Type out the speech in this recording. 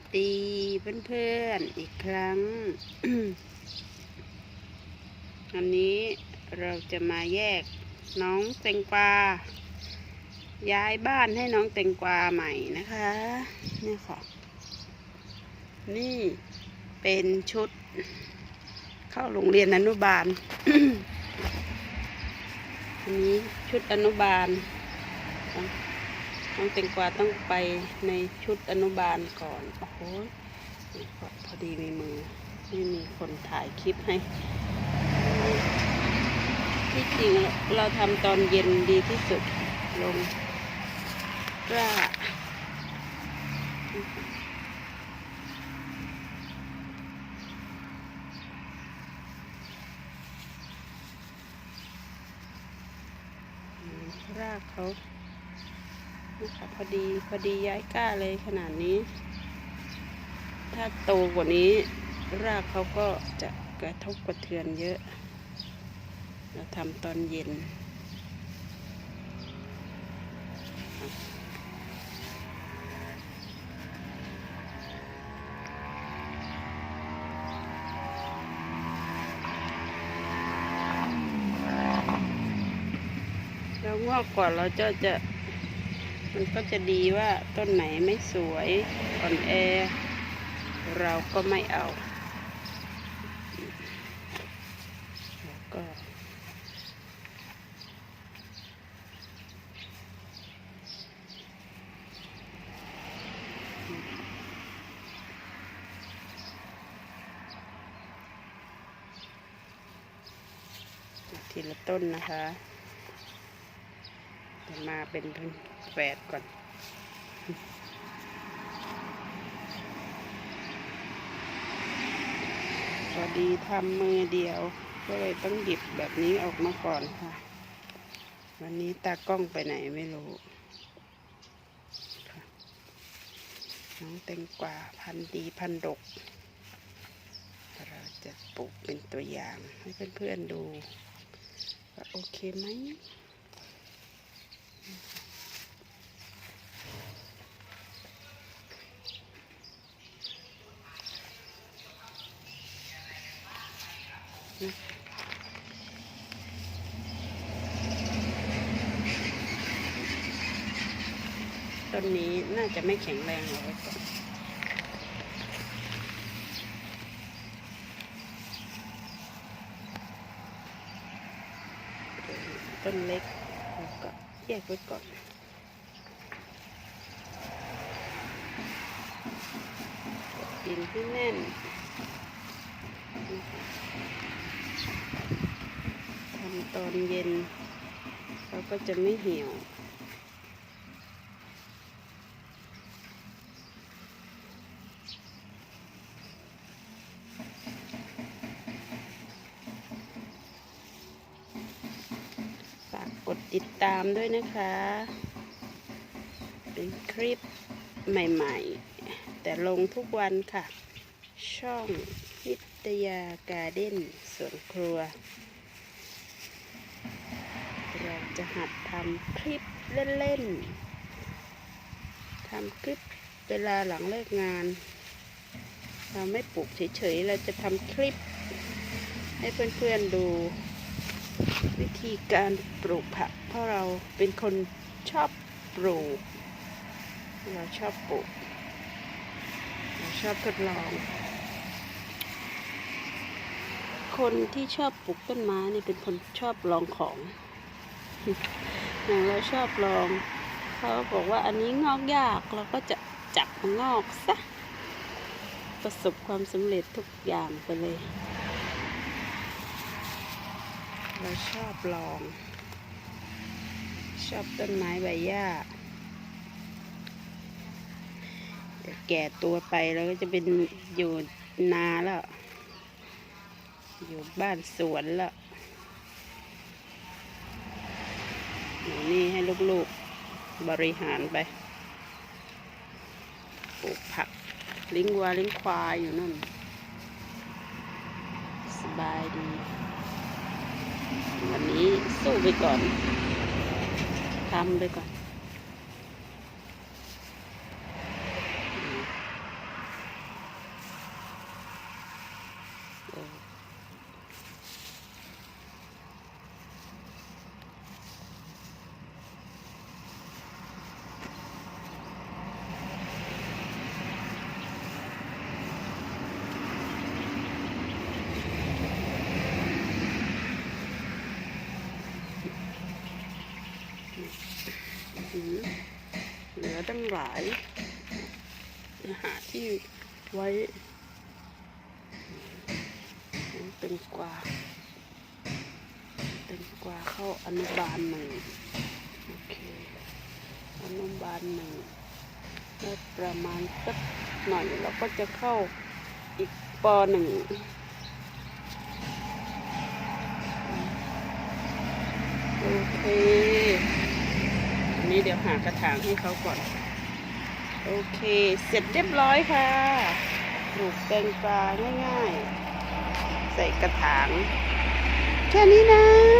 สดีเพื่อนๆอีกครั้งวันนี้เราจะมาแยกน้องแตงกวา ย้ายบ้านให้น้องแตงกวาใหม่นะคะ นี่ค่ะ นี่เป็นชุด เข้าโรงเรียนอนุบาล อันนี้ชุดอนุบาล น้องแตงกวาต้องไปในชุดอนุบาลก่อน โอ้โหพอดีมีมือไม่มีคนถ่ายคลิปให้ ที่จริงเราทำตอนเย็นดีที่สุดลงกล้ารากเขา นะคะพอดีพอดีย้ายก้าเลยขนาดนี้ ถ้าโตกว่านี้ รากเขาก็จะกระทบกระเทือนเยอะ เราทำตอนเย็นแล้วงอกก่อนเราจะจะ มันก็จะดีว่าต้นไหนไม่สวยอ่อนแอ เราก็ไม่เอาแล้วก็ทีละต้นนะคะ มาเป็นแฝดก่อนพอดีทำมือเดียว ก็เลยต้องหยิบแบบนี้ออกมาก่อนค่ะ วันนี้ตากล้องไปไหนไม่รู้ น้องแตงกว่าพันดีพันดก เราจะปลูกเป็นตัวอย่างให้เพื่อนๆดูว่าโอเคไหม ต้นนี้น่าจะไม่แข็งแรงเอาไว้ก่อนต้นเล็กแล้วก็แยกไว้ก่อนดินให้แน่นนะคะทำ ตอนเย็นเขาก็จะไม่เหี่ยว ฝากกดติดตามด้วยนะคะ เป็นคลิปใหม่ๆ แต่ลงทุกวันค่ะ ช่องนิตยาการ์เด้นสวนครัว เรา จะหัดทำคลิปเล่นๆทำคลิปเวลาหลังเลิกงาน เราไม่ปลูกเฉยๆ เราจะทำคลิป ให้เพื่อนๆดู วิธีการปลูกผัก เพราะเราเป็นคนชอบปลูก เราชอบปลูก เราชอบทดลอง คนที่ชอบปลูกต้นไม้นี่เป็นคนชอบลองของ อย่างเราชอบลอง เขาบอกว่าอันนี้งอกยากเราก็จะจับมันงอกซะ ประสบความสำเร็จทุกอย่างไปเลย เราชอบลอง ชอบต้นไม้ใบหญ้าแก่ตัวไปเราก็จะเป็นอยู่นาแล้ว อยู่บ้านสวนแล้ว อยู่นี่ให้ลูกๆบริหารไปปลูกผักเลิ้งวัวเลิ้งควายอยู่นั่น สบายดี วันนี้สู้ไปก่อนทำไปก่อน เหลือทั้งหลายหาที่ไว้แตงกว่าแตงกว่าเข้าอนุบาลหนึ่งโอเคอนุบาลหนึ่งได้ประมาณสักหน่อยเราก็จะเข้าอีกปหนึ่งโอเค นี้เดี๋ยวหากระถางให้เขาก่อน โอเค เสร็จเรียบร้อยค่ะปลูกแตงกวาง่ายๆ ใส่กระถาง แค่นี้นะ